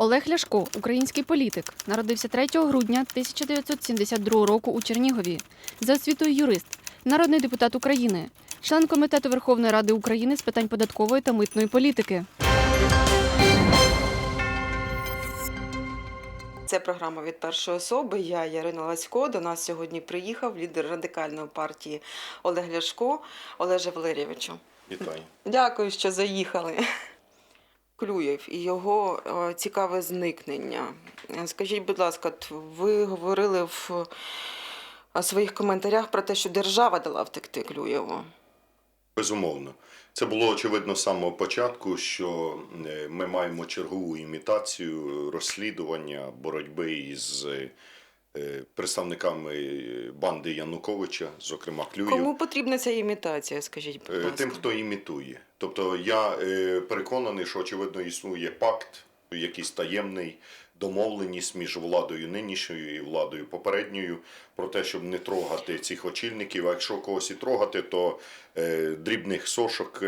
Олег Ляшко, український політик, народився 3 грудня 1972 року у Чернігові. За освітою юрист, народний депутат України, член комітету Верховної Ради України з питань податкової та митної політики. Це програма від першої особи. Я Ярина Ласько. До нас сьогодні приїхав лідер радикальної партії Олег Ляшко Олеже Валерійовичу. Вітаю. Дякую, що заїхали. Клюєв і його е, цікаве зникнення. Е, Скажіть, будь ласка, ви говорили в е, своїх коментарях про те, що держава дала втекти Клюєву. Безумовно. Це було очевидно з самого початку, що е, ми маємо чергову імітацію розслідування боротьби із е, представниками банди Януковича, зокрема Клюєв. Кому потрібна ця імітація? Скажіть, будь Е, ласка. Тим, хто імітує. Тобто я е, переконаний, що очевидно існує пакт, якийсь таємний домовленість між владою нинішньою і владою попередньою про те, щоб не трогати цих очільників. А якщо когось і трогати, то е, дрібних сошок.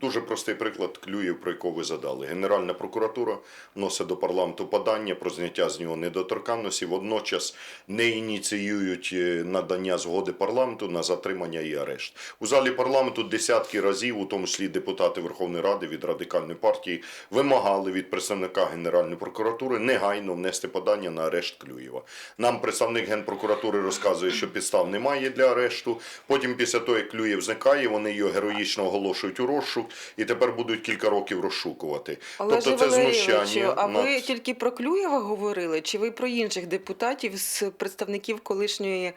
Дуже простий приклад Клюєв, про якого ви задали. Генеральна прокуратура вносить до парламенту подання про зняття з нього недоторканності, водночас не ініціюють е, надання згоди парламенту на затримання і арешт. У залі парламенту десятки разів, у тому числі депутати Верховної Ради від радикальної партії, вимагали від представника Генеральної прокуратури негайно внести подання на арешт Клюєва. Нам представник генпрокуратури розказує, що підстав немає для арешту. Потім, після того, як Клюєв зникає, вони його героїчно оголошують у розшук і тепер будуть кілька років розшукувати. Олеже тобто це знущання. а ви тільки про Клюєва говорили, чи ви про інших депутатів з представників колишньої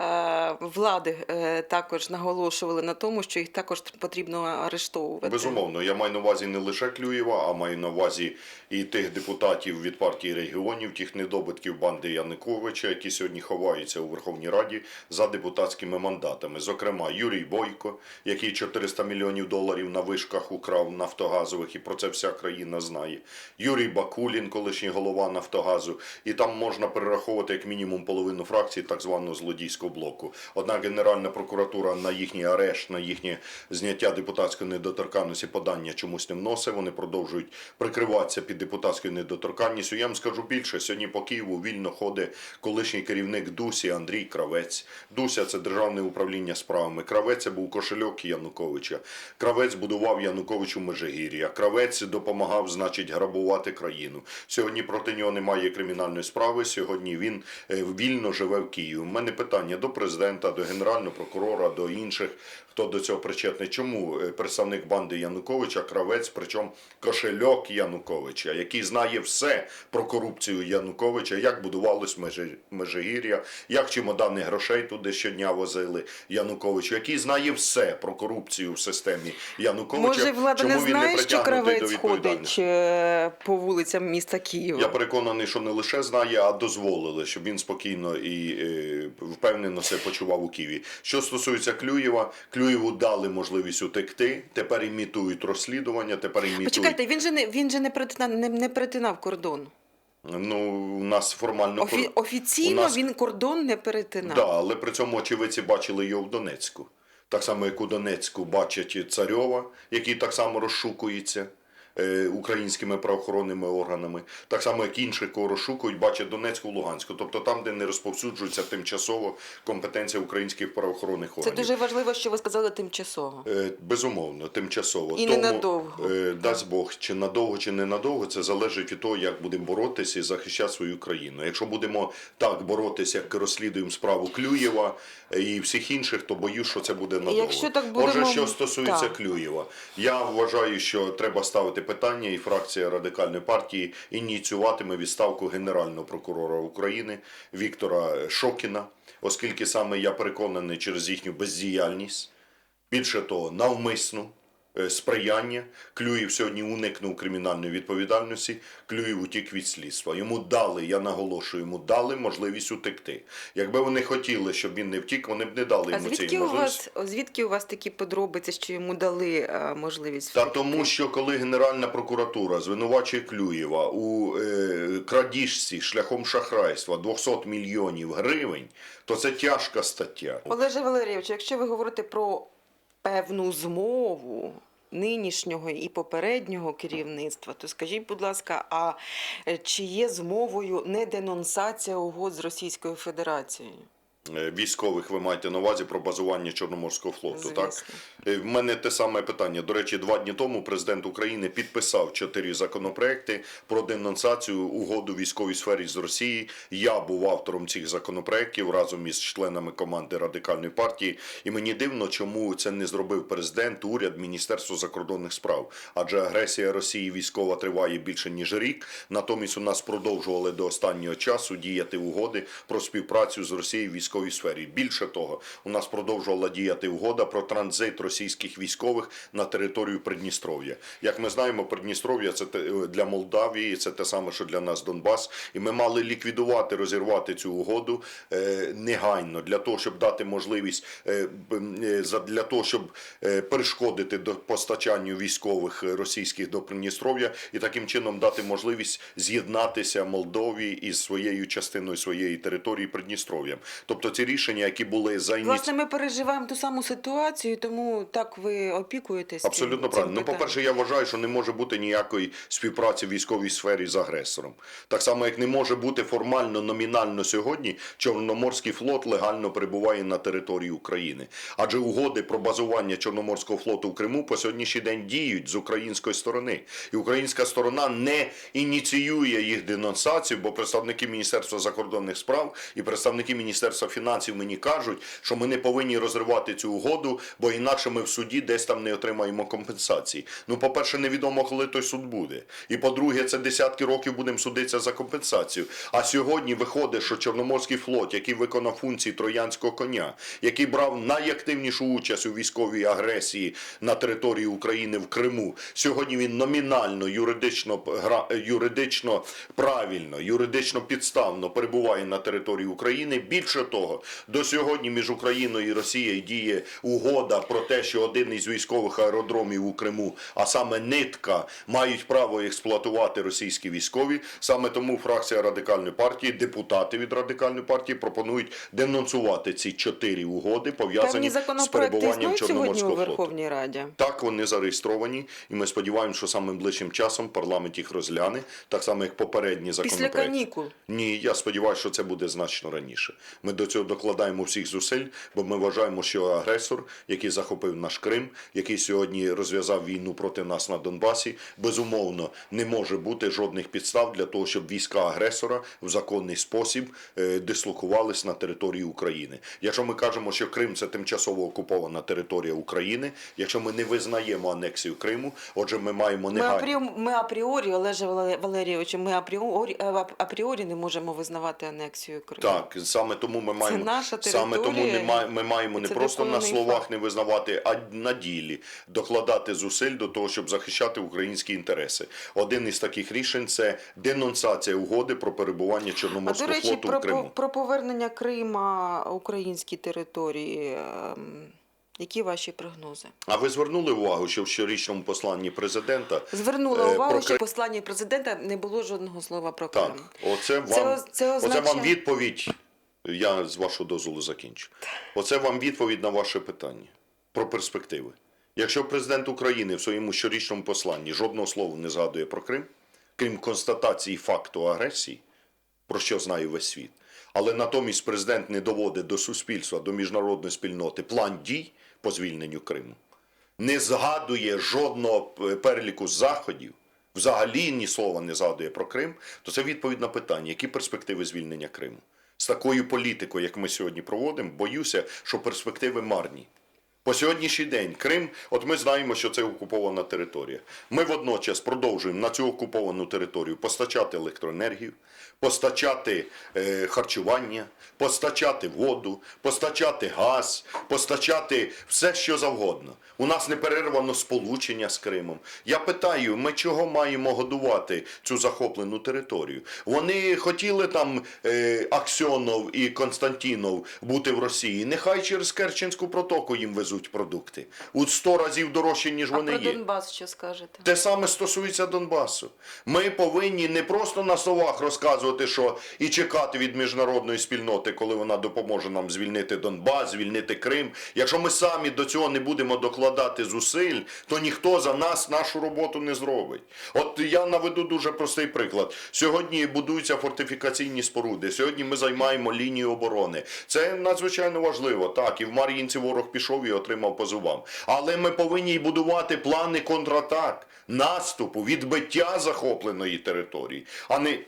е, влади е, також наголошували на тому, що їх також потрібно арештовувати? Безумовно, я маю на увазі не лише Клюєва, а маю на увазі і тих депутатів від партії регіонів, тих недобитків банди Януковича, які сьогодні ховаються у Верховній Раді за депутатськими мандатами. Зокрема, Юрій Бойко, який 400 мільйонів доларів на вишках украв нафтогазових, і про це вся країна знає. Юрій Бакулін, колишній голова Нафтогазу, і там можна перераховувати як мінімум половину фракції так званого злодійського блоку. Однак Генеральна прокуратура на їхній арешт, на їхнє зняття депутатської недоторканності подання чомусь не вносить. Вони продовжують прикриватися під депутатською недоторканністю. Я вам скажу більше. Сьогодні по Києву вільно ходить колишній керівник Дусі Андрій Кравець. Дуся це державне управління справами. Кравець це був кошельок Януковича. Кравець будував Януковичу Межигір'я. Кравець допомагав, значить, грабувати країну. Сьогодні проти нього немає кримінальної справи. Сьогодні він е, вільно живе в Києві. У мене питання до президента, до генерального прокурора, до інших, хто до цього причетний. Чому е, представник банди Януковича Кравець, причому кошельок Януковича, який знає все про корупцію Януковича, як будувалось Межи- Межигір'я, як чемодани грошей туди щодня возили Януковичу, який знає все про корупцію в системі Януковича. Може, влада Чому не він знає, що кравець ходить е, по вулицям міста Києва? Я переконаний, що не лише знає, а дозволили, щоб він спокійно і е, впевнено себе почував у Києві. Що стосується Клюєва, Клюєву дали можливість утекти. Тепер імітують розслідування. Тепер імітують. Почекайте, він же не він же не перетинав, не, не перетинав кордон. Ну у нас формально Офі, офіційно у нас- він кордон не перетинав. Да, але при цьому очевидці бачили його в Донецьку. Так само, як у Донецьку бачать Царьова, який так само розшукується українськими правоохоронними органами. Так само, як інших, кого розшукують, бачать Донецьку, Луганську. Тобто там, де не розповсюджується тимчасово компетенція українських правоохоронних органів. Це дуже важливо, що ви сказали тимчасово. Е, Безумовно, тимчасово. І ненадовго. е, Дасть Бог, чи надовго, чи ненадовго, це залежить від того, як будемо боротися і захищати свою країну. Якщо будемо так боротися, як розслідуємо справу Клюєва е, і всіх інших, то боюсь, що це буде надовго. якщо так Отже, будемо- що стосується Так. Клюєва, я вважаю, що треба ставити питання, і фракція радикальної партії ініціюватиме відставку генерального прокурора України Віктора Шокіна, оскільки саме я переконаний через їхню бездіяльність. Більше того, навмисну сприяння. Клюєв сьогодні уникнув кримінальної відповідальності, Клюєв утік від слідства. Йому дали, я наголошую, йому дали можливість утекти. Якби вони хотіли, щоб він не втік, вони б не дали А йому звідки цієї у можливості. звідки у вас такі подробиці, що йому дали е, можливість? Та втекти? тому, що коли Генеральна прокуратура звинувачує Клюєва у е, крадіжці шляхом шахрайства 200 мільйонів гривень, то це тяжка стаття. Олеже Валерійовичу, якщо ви говорите про певну змову нинішнього і попереднього керівництва, то скажіть, будь ласка, а е, чи є змовою не денонсація угод з Російською Федерацією? Е, Військових ви маєте на увазі про базування Чорноморського флоту, так? Звісно. Е, В мене те саме питання. До речі, два дні тому президент України підписав чотири законопроекти про денонсацію угоду військовій сфері з Росії. Я був автором цих законопроектів разом із членами команди радикальної партії. І мені дивно, чому це не зробив президент, уряд, міністерство закордонних справ. Адже агресія Росії військова триває більше ніж рік. Натомість у нас продовжували до останнього часу діяти угоди про співпрацю з Росією в військовій сфері. Більше того, у нас продовжувала діяти угода про транзит російських військових на територію Придністров'я. Як ми знаємо, Придністров'я це те- для Молдавії, це те саме, що для нас Донбас. І ми мали ліквідувати, розірвати цю угоду е, негайно для того, щоб дати можливість е, е, для того, щоб е, перешкодити до постачанню військових е, російських до Придністров'я і таким чином дати можливість з'єднатися Молдові із своєю частиною своєї території Придністров'ям. Тобто ці рішення, які були за Власне, ми переживаємо ту саму ситуацію, тому так ви опікуєтесь. Абсолютно правильно. Ну, по-перше, я вважаю, що не може бути ніякої співпраці в військовій сфері з агресором. Так само, як не може бути формально, номінально сьогодні Чорноморський флот легально перебуває на території України. Адже угоди про базування Чорноморського флоту в Криму по сьогоднішній день діють з української сторони. І українська сторона не ініціює їх денонсацію, бо представники Міністерства закордонних справ і представники Міністерства фінансів мені кажуть, що ми не повинні розривати цю угоду, бо інакше ми в суді десь там не отримаємо компенсації. Ну, по-перше, невідомо, коли той суд буде. І по-друге, це десятки років будемо судитися за компенсацію. А сьогодні виходить, що Чорноморський флот, який виконав функції троянського коня, який брав найактивнішу участь у військовій агресії на території України в Криму, сьогодні він номінально юридично юридично правильно, юридично підставно перебуває на території України. Більше того, до сьогодні між Україною і Росією діє угода про те, що один із військових аеродромів у Криму, а саме нитка, мають право експлуатувати російські військові. Саме тому фракція радикальної партії, депутати від радикальної партії пропонують денонсувати ці чотири угоди, пов'язані з перебуванням у Чорноморського флоту. Верховній Раді. Так, вони зареєстровані, і ми сподіваємося, що самим ближчим часом парламент їх розгляне, так само як попередні Після канікул. Ні, я сподіваюся, що це буде значно раніше. Ми до цього докладаємо всіх зусиль, бо ми вважаємо, що агресор, який захопив наш Крим, який сьогодні розв'язав війну проти нас на Донбасі, безумовно не може бути жодних підстав для того, щоб війська агресора в законний спосіб е, дислокувались на території України. Якщо ми кажемо, що Крим це тимчасово окупована територія України, якщо ми не визнаємо анексію Криму, отже, ми маємо Ми негайно. апріорі, ми апріорі, Олеже Вале- Валерійовичу, ми апріорі, е, апріорі не можемо визнавати анексію Криму. Так, саме тому ми маємо наша саме тому не ми маємо не просто на словах факт. не визнавати, а на ділі докладати зусиль до того, щоб захищати українські інтереси. Один із таких рішень це денонсація угоди про перебування А до Чорноморського речі, флоту про, в Криму. про повернення Крима українській території. ем, Які ваші прогнози? А ви звернули увагу, що в щорічному посланні президента Звернула Е, увагу, про що в посланні президента не було жодного слова про Крим. Так, оце вам, Це це оце вам відповідь. Я з вашого дозволу закінчу. Оце вам відповідь на ваше питання про перспективи. Якщо президент України в своєму щорічному посланні жодного слова не згадує про Крим, крім констатації факту агресії, про що знає весь світ, але натомість президент не доводить до суспільства, до міжнародної спільноти план дій по звільненню Криму, не згадує жодного переліку заходів, взагалі ні слова не згадує про Крим, то це відповідь на питання, які перспективи звільнення Криму. З такою політикою, як ми сьогодні проводимо, боюся, що перспективи марні. По сьогоднішній день Крим, от ми знаємо, що це окупована територія. Ми водночас продовжуємо на цю окуповану територію постачати електроенергію, постачати е, харчування, постачати воду, постачати газ, постачати все, що завгодно. У нас не перервано сполучення з Кримом. Я питаю, ми чого маємо годувати цю захоплену територію? Вони хотіли там е, Аксьонов і Константінов бути в Росії. Нехай через Керченську протоку їм везуть везуть продукти. У 100 разів дорожче, ніж А вони про є. Донбас що скажете? Те саме стосується Донбасу. Ми повинні не просто на словах розказувати, що і чекати від міжнародної спільноти, коли вона допоможе нам звільнити Донбас, звільнити Крим. Якщо ми самі до цього не будемо докладати зусиль, то ніхто за нас нашу роботу не зробить. От я наведу дуже простий приклад. Сьогодні будуються фортифікаційні споруди. Сьогодні ми займаємо лінію оборони. Це надзвичайно важливо. Так, і в Мар'їнці ворог пішов і отримав по зубам. Але ми повинні й будувати плани контратак, наступу, відбиття захопленої території, а не.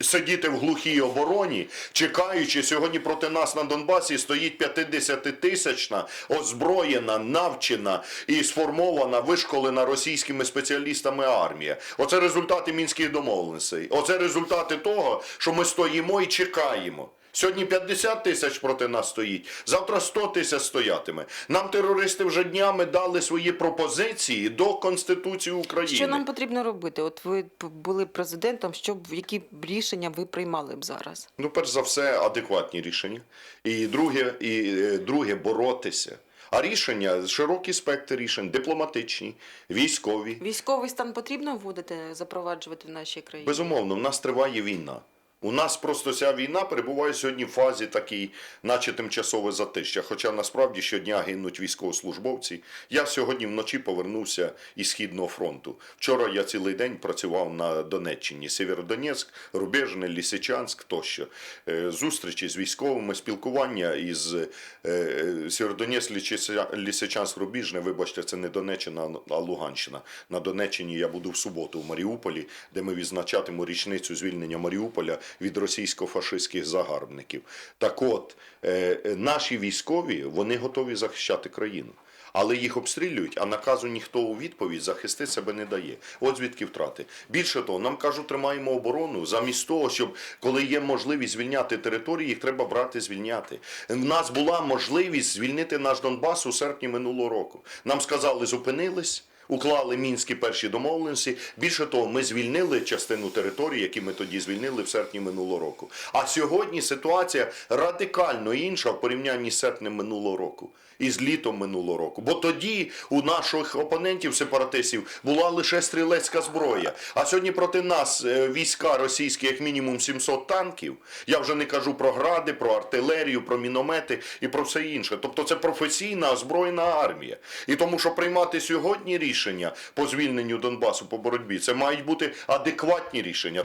Сидіти в глухій обороні, чекаючи, сьогодні проти нас на Донбасі стоїть 50-тисячна, озброєна, навчена і сформована, вишколена російськими спеціалістами армія. Оце результати мінських домовленостей. Оце результати того, що ми стоїмо і чекаємо. Сьогодні 50 тисяч проти нас стоїть, завтра 100 тисяч стоятиме. Нам терористи вже днями дали свої пропозиції до Конституції України. Що нам потрібно робити? От ви були президентом, що які рішення ви приймали б зараз? Ну, перш за все, адекватні рішення. І друге, і е, друге боротися. А рішення широкий спектр рішень, дипломатичні, військові. Військовий стан потрібно вводити, запроваджувати в нашій країні? Безумовно, в нас триває війна. У нас просто ця війна перебуває сьогодні в фазі такій, наче тимчасове затища. Хоча насправді щодня гинуть військовослужбовці. Я сьогодні вночі повернувся із Східного фронту. Вчора я цілий день працював на Донеччині, Сєвєродонецьк, Рубежне, Лісичанськ тощо. Е, Зустрічі з військовими, спілкування із е, е, Сєвєродонецьк, Лісича- Лісичанськ, Рубіжне, вибачте, це не Донеччина, а Луганщина. На Донеччині я буду в суботу в Маріуполі, де ми відзначатимемо річницю звільнення Маріуполя від російсько-фашистських загарбників. Так от, е, е, наші військові, вони готові захищати країну. Але їх обстрілюють, а наказу ніхто у відповідь захистити себе не дає. От звідки втрати. Більше того, нам кажуть, тримаємо оборону замість того, щоб коли є можливість звільняти території, їх треба брати звільняти. В нас була можливість звільнити наш Донбас у серпні минулого року. Нам сказали, зупинились. Уклали мінські перші домовленості. Більше того, ми звільнили частину території, які ми тоді звільнили в серпні минулого року. А сьогодні ситуація радикально інша в порівнянні з серпнем минулого року і з літом минулого року. Бо тоді у наших опонентів, сепаратистів, була лише стрілецька зброя. А сьогодні проти нас е, війська російські, як мінімум 700 танків. Я вже не кажу про гради, про артилерію, про міномети і про все інше. Тобто це професійна озброєна армія. І тому, що приймати сьогодні рішення по звільненню Донбасу по боротьбі, це мають бути адекватні рішення.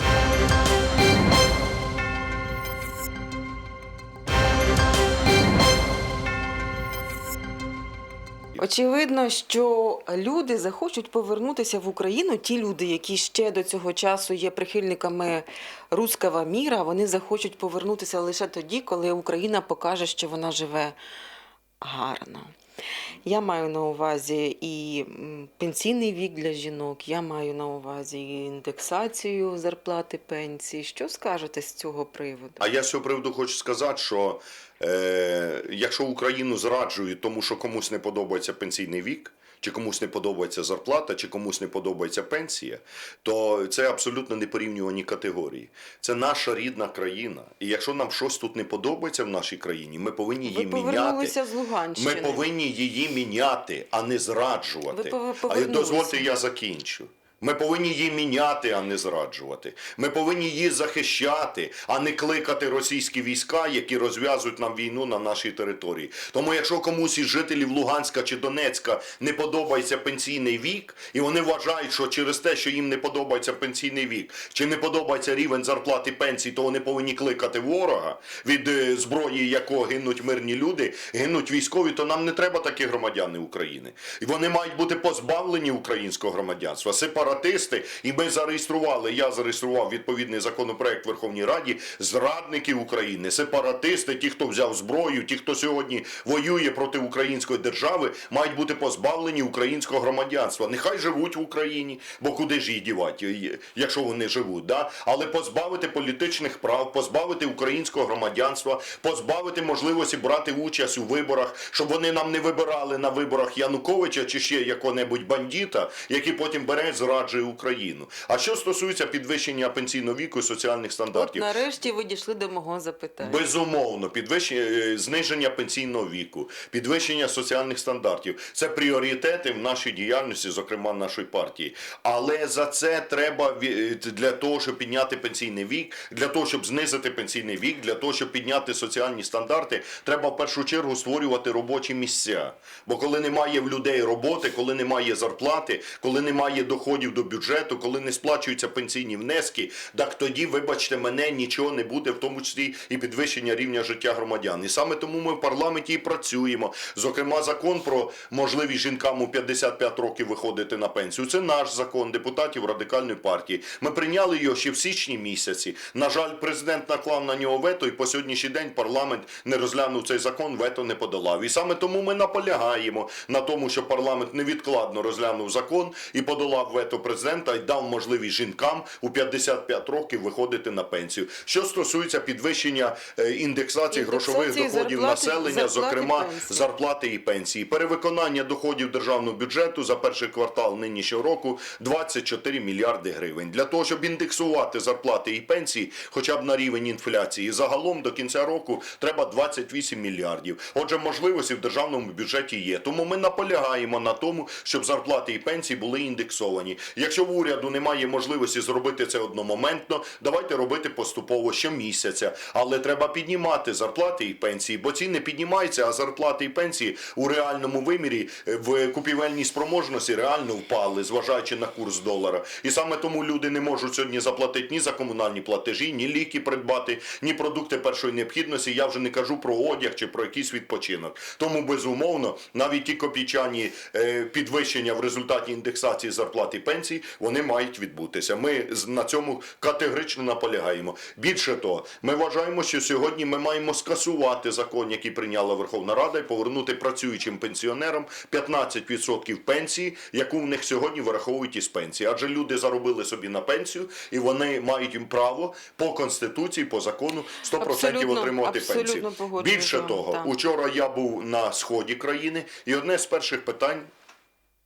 Очевидно, що люди захочуть повернутися в Україну. Ті люди, які ще до цього часу є прихильниками руского міра, вони захочуть повернутися лише тоді, коли Україна покаже, що вона живе гарно. Я маю на увазі і пенсійний вік для жінок, я маю на увазі і індексацію зарплати пенсії. Що скажете з цього приводу? А я з цього приводу хочу сказати, що е, якщо Україну зраджують, тому що комусь не подобається пенсійний вік, чи комусь не подобається зарплата, чи комусь не подобається пенсія, то це абсолютно непорівнювані категорії. Це наша рідна країна. І якщо нам щось тут не подобається в нашій країні, ми повинні Ви її міняти. З Луганщини. Ми повинні її міняти, а не зраджувати. Ви а дозвольте, я закінчу. Ми повинні її міняти, а не зраджувати. Ми повинні її захищати, а не кликати російські війська, які розв'язують нам війну на нашій території. Тому, якщо комусь із жителів Луганська чи Донецька не подобається пенсійний вік, і вони вважають, що через те, що їм не подобається пенсійний вік, чи не подобається рівень зарплати пенсій, то вони повинні кликати ворога, від е, зброї якого гинуть мирні люди, гинуть військові, то нам не треба такі громадяни України. І вони мають бути позбавлені українського громадянства. Сепаратисти, і ми зареєстрували, я зареєстрував відповідний законопроект в Верховній Раді, зрадники України, сепаратисти, ті, хто взяв зброю, ті, хто сьогодні воює проти української держави, мають бути позбавлені українського громадянства. Нехай живуть в Україні, бо куди ж їх дівати, якщо вони живуть, да? але позбавити політичних прав, позбавити українського громадянства, позбавити можливості брати участь у виборах, щоб вони нам не вибирали на виборах Януковича чи ще якого-небудь бандита, який потім бере, зраджує зраджує Україну. А що стосується підвищення пенсійного віку і соціальних От стандартів, нарешті ви дійшли до мого запитання. Безумовно, підвищення е, зниження пенсійного віку, підвищення соціальних стандартів це пріоритети в нашій діяльності, зокрема нашої партії. Але за це треба е, для того, щоб підняти пенсійний вік, для того, щоб знизити пенсійний вік, для того, щоб підняти соціальні стандарти, треба в першу чергу створювати робочі місця. Бо коли немає в людей роботи, коли немає зарплати, коли немає доходів до бюджету, коли не сплачуються пенсійні внески, так тоді, вибачте мене, нічого не буде, в тому числі і підвищення рівня життя громадян. І саме тому ми в парламенті і працюємо. Зокрема, закон про можливість жінкам у 55 років виходити на пенсію. Це наш закон депутатів радикальної партії. Ми прийняли його ще в січні місяці. На жаль, президент наклав на нього вето, і по сьогоднішній день парламент не розглянув цей закон, вето не подолав. І саме тому ми наполягаємо на тому, що парламент невідкладно розглянув закон і подолав вето президента і дав можливість жінкам у 55 років виходити на пенсію. Що стосується підвищення е, індексації грошових доходів зарплати- населення, зарплати, зокрема пенсії. зарплати і пенсії, перевиконання доходів державного бюджету за перший квартал нинішнього року 24 мільярди гривень. Для того, щоб індексувати зарплати і пенсії, хоча б на рівень інфляції, загалом до кінця року треба 28 мільярдів. Отже, можливості в державному бюджеті є. Тому ми наполягаємо на тому, щоб зарплати і пенсії були індексовані. Якщо в уряду немає можливості зробити це одномоментно, давайте робити поступово щомісяця. Але треба піднімати зарплати і пенсії, бо ці не піднімаються, а зарплати і пенсії у реальному вимірі е, в купівельній спроможності реально впали, зважаючи на курс долара. І саме тому люди не можуть сьогодні заплатити ні за комунальні платежі, ні ліки придбати, ні продукти першої необхідності. Я вже не кажу про одяг чи про якийсь відпочинок. Тому безумовно навіть ті копійчані е, підвищення в результаті індексації зарплат і пенсій вони мають відбутися. Ми на цьому категорично наполягаємо. Більше того, ми вважаємо, що сьогодні ми маємо скасувати закон, який прийняла Верховна Рада, і повернути працюючим пенсіонерам 15% пенсії, яку в них сьогодні вираховують із пенсії. Адже люди заробили собі на пенсію, і вони мають їм право по конституції, по закону 100% Абсолютно, отримувати абсолютно пенсію. Більше того, так. учора я був на сході країни, і одне з перших питань.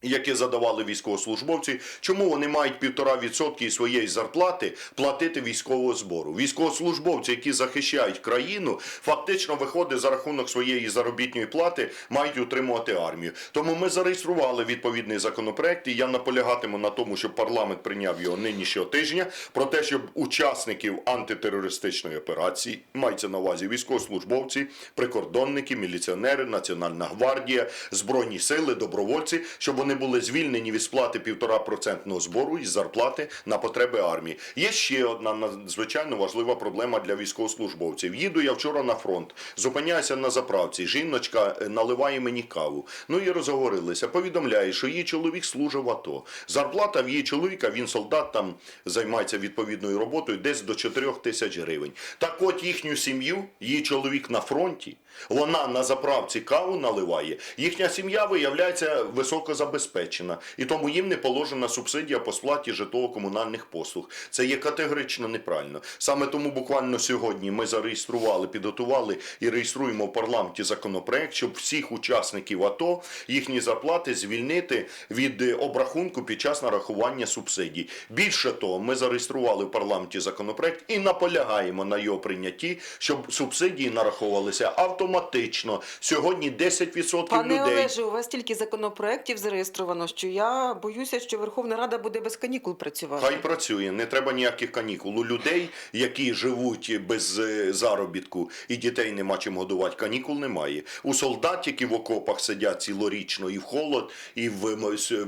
Яке задавали військовослужбовці, чому вони мають півтора відсотки своєї зарплати платити військового збору? Військовослужбовці, які захищають країну, фактично виходить за рахунок своєї заробітної плати, мають утримувати армію. Тому ми зареєстрували відповідний законопроект, і я наполягатиму на тому, щоб парламент прийняв його нинішнього тижня, про те, щоб учасників антитерористичної операції, мається на увазі військовослужбовці, прикордонники, міліціонери, Національна гвардія, збройні сили, добровольці, щоб вони були звільнені від сплати 1,5% збору із зарплати на потреби армії. Є ще одна надзвичайно важлива проблема для військовослужбовців. Їду я вчора на фронт, зупиняюся на заправці. Жіночка е, наливає мені каву. Ну і розговорилися. Повідомляє, що її чоловік служив в АТО. Зарплата в її чоловіка, він солдат, там займається відповідною роботою, десь до 4 тисяч гривень. Так от їхню сім'ю, її чоловік на фронті, вона на заправці каву наливає. Їхня сім'я виявляється високо забезпечена, і тому їм не положена субсидія по сплаті житлово-комунальних послуг. Це є категорично неправильно. Саме тому буквально сьогодні ми зареєстрували, підготували і реєструємо в парламенті законопроект, щоб всіх учасників АТО їхні зарплати звільнити від е, обрахунку під час нарахування субсидій. Більше того, ми зареєстрували в парламенті законопроект і наполягаємо на його прийнятті, щоб субсидії нараховувалися автоматично. Сьогодні 10% Пане людей. Олеже, у вас стільки законопроєктів зареєстровано, що я боюся, що Верховна Рада буде без канікул працювати. Хай працює, не треба ніяких канікул. У людей, які живуть без е, заробітку і дітей нема чим годувати, канікул немає. У солдат, які в окопах сидять цілорічно і в холод, і в,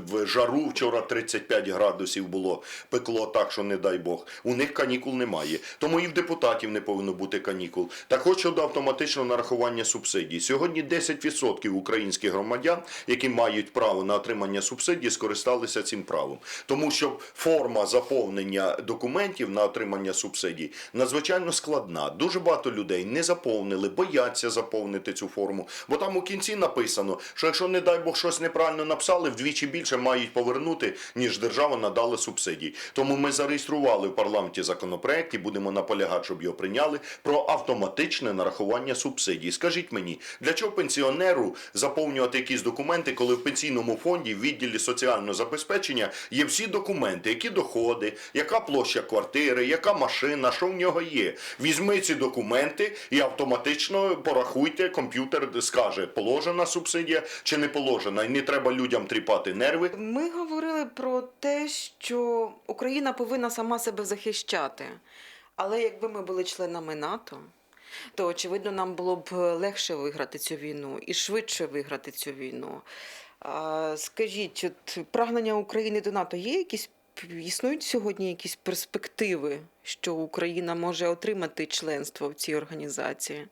в жару вчора 35 градусів було, пекло так, що не дай Бог. У них канікул немає. Тому і в депутатів не повинно бути канікул. Так от щодо автоматичного нарахування субсидій. Сьогодні 10% українських громадян, які мають право на отримання субсидій, скористалися цим правом. Тому що форма заповнення документів на отримання субсидій надзвичайно складна. Дуже багато людей не заповнили, бояться заповнити цю форму. Бо там у кінці написано, що якщо, не дай Бог, щось неправильно написали, вдвічі більше мають повернути, ніж держава надала субсидій. Тому ми зареєстрували в парламенті законопроект і будемо наполягати, щоб його прийняли про автоматичне нарахування субсидій. Скажіть мені, для чого пенсіонеру заповнювати якісь документи, коли в пенсійному фонді в відділі соціального забезпечення є всі документи, які доходи, яка площа квартири, яка машина, що в нього є. Візьми ці документи і автоматично порахуйте, комп'ютер скаже, положена субсидія чи не положена, і не треба людям тріпати нерви. Ми говорили про те, що Україна повинна сама себе захищати. Але якби ми були членами НАТО, то очевидно нам було б легше виграти цю війну і швидше виграти цю війну. Скажіть, от прагнення України до НАТО є якісь існують сьогодні якісь перспективи, що Україна може отримати членство в цій організації?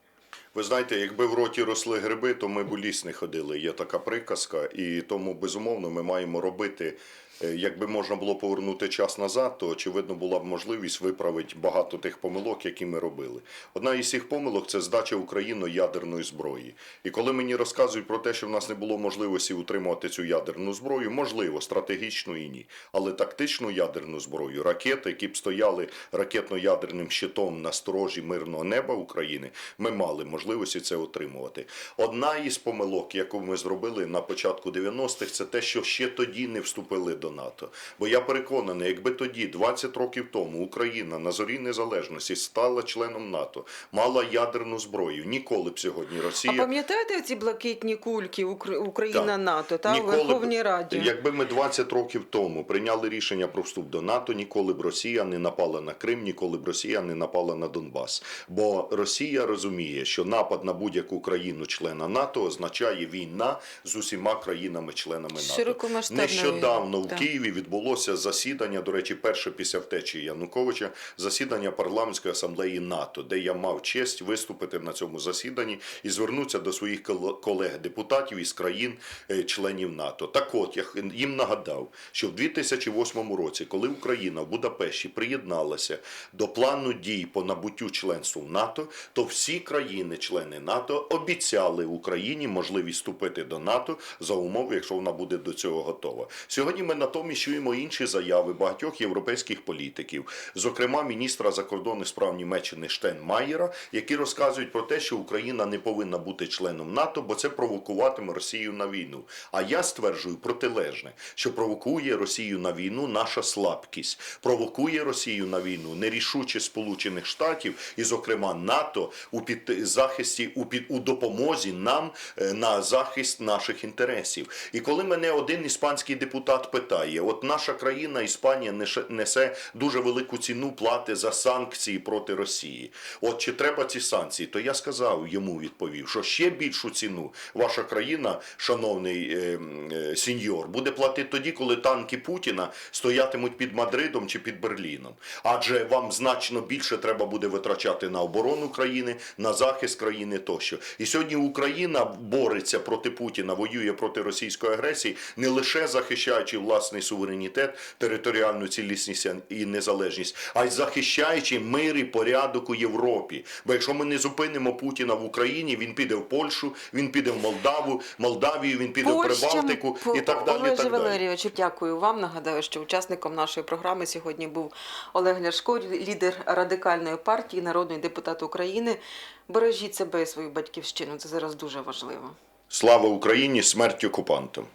Ви знаєте, якби в роті росли гриби, то ми б у ліс не ходили. Є така приказка, і тому безумовно ми маємо робити. Е, Якби можна було повернути час назад, то очевидно була б можливість виправити багато тих помилок, які ми робили. Одна із цих помилок це здача Україною ядерної зброї. І коли мені розказують про те, що в нас не було можливості утримувати цю ядерну зброю, можливо, стратегічну і ні, але тактичну ядерну зброю, ракети, які б стояли ракетно-ядерним щитом на сторожі мирного неба України, ми мали можливості це отримувати. Одна із помилок, яку ми зробили на початку 90-х, це те, що ще тоді не вступили до НАТО. Бо я переконаний, якби тоді, 20 років тому, Україна на зорі незалежності стала членом НАТО, мала ядерну зброю, ніколи б сьогодні А Росія. пам'ятаєте ці блакитні кульки Укр- Україна. НАТО та Ніколи Верховній Раді? Якби ми 20 років тому прийняли рішення про вступ до НАТО, ніколи б Росія не напала на Крим, ніколи б Росія не напала на Донбас. Бо Росія розуміє, що напад на будь-яку країну члена НАТО означає війна з усіма країнами-членами НАТО. Нещодавно в. Києві відбулося засідання, до речі, перше після втечі Януковича, засідання парламентської асамблеї НАТО, де я мав честь виступити на цьому засіданні і звернутися до своїх колег-депутатів із країн-членів НАТО. Так от я їм нагадав, що в 2008 році, коли Україна в Будапешті приєдналася до плану дій по набуттю членству в НАТО, то всі країни-члени НАТО обіцяли Україні можливість вступити до НАТО за умов, якщо вона буде до цього готова. Сьогодні ми натомість чуємо інші заяви багатьох європейських політиків, зокрема міністра закордонних справ Німеччини Штенмаєра, які розказують про те, що Україна не повинна бути членом НАТО, бо це провокуватиме Росію на війну. А я стверджую протилежне, що провокує Росію на війну наша слабкість, провокує Росію на війну нерішучість Сполучених Штатів і, зокрема, НАТО у під захисті у під у допомозі нам е, на захист наших інтересів. І коли мене один іспанський депутат питає, от наша країна Іспанія несе дуже велику ціну плати за санкції проти Росії. От чи треба ці санкції? То я сказав йому відповів, що ще більшу ціну ваша країна, шановний е, е, сеньор, буде платити тоді, коли танки Путіна стоятимуть під Мадридом чи під Берліном. Адже вам значно більше треба буде витрачати на оборону країни, на захист країни тощо. І сьогодні Україна бореться проти Путіна, воює проти російської агресії, не лише захищаючи власний суверенітет, територіальну цілісність і незалежність, а й захищаючи мир і порядок у Європі. Бо якщо ми не зупинимо Путіна в Україні, він піде в Польщу, він піде в Молдаву, Молдавію, він піде в Прибалтику і так далі. Олеже так далі. Дякую вам. Нагадаю, що учасником нашої програми сьогодні був Олег Ляшко, лідер радикальної партії, народний депутат України. Бережіть себе і свою батьківщину. Це зараз дуже важливо. Слава Україні! Смерть окупантам!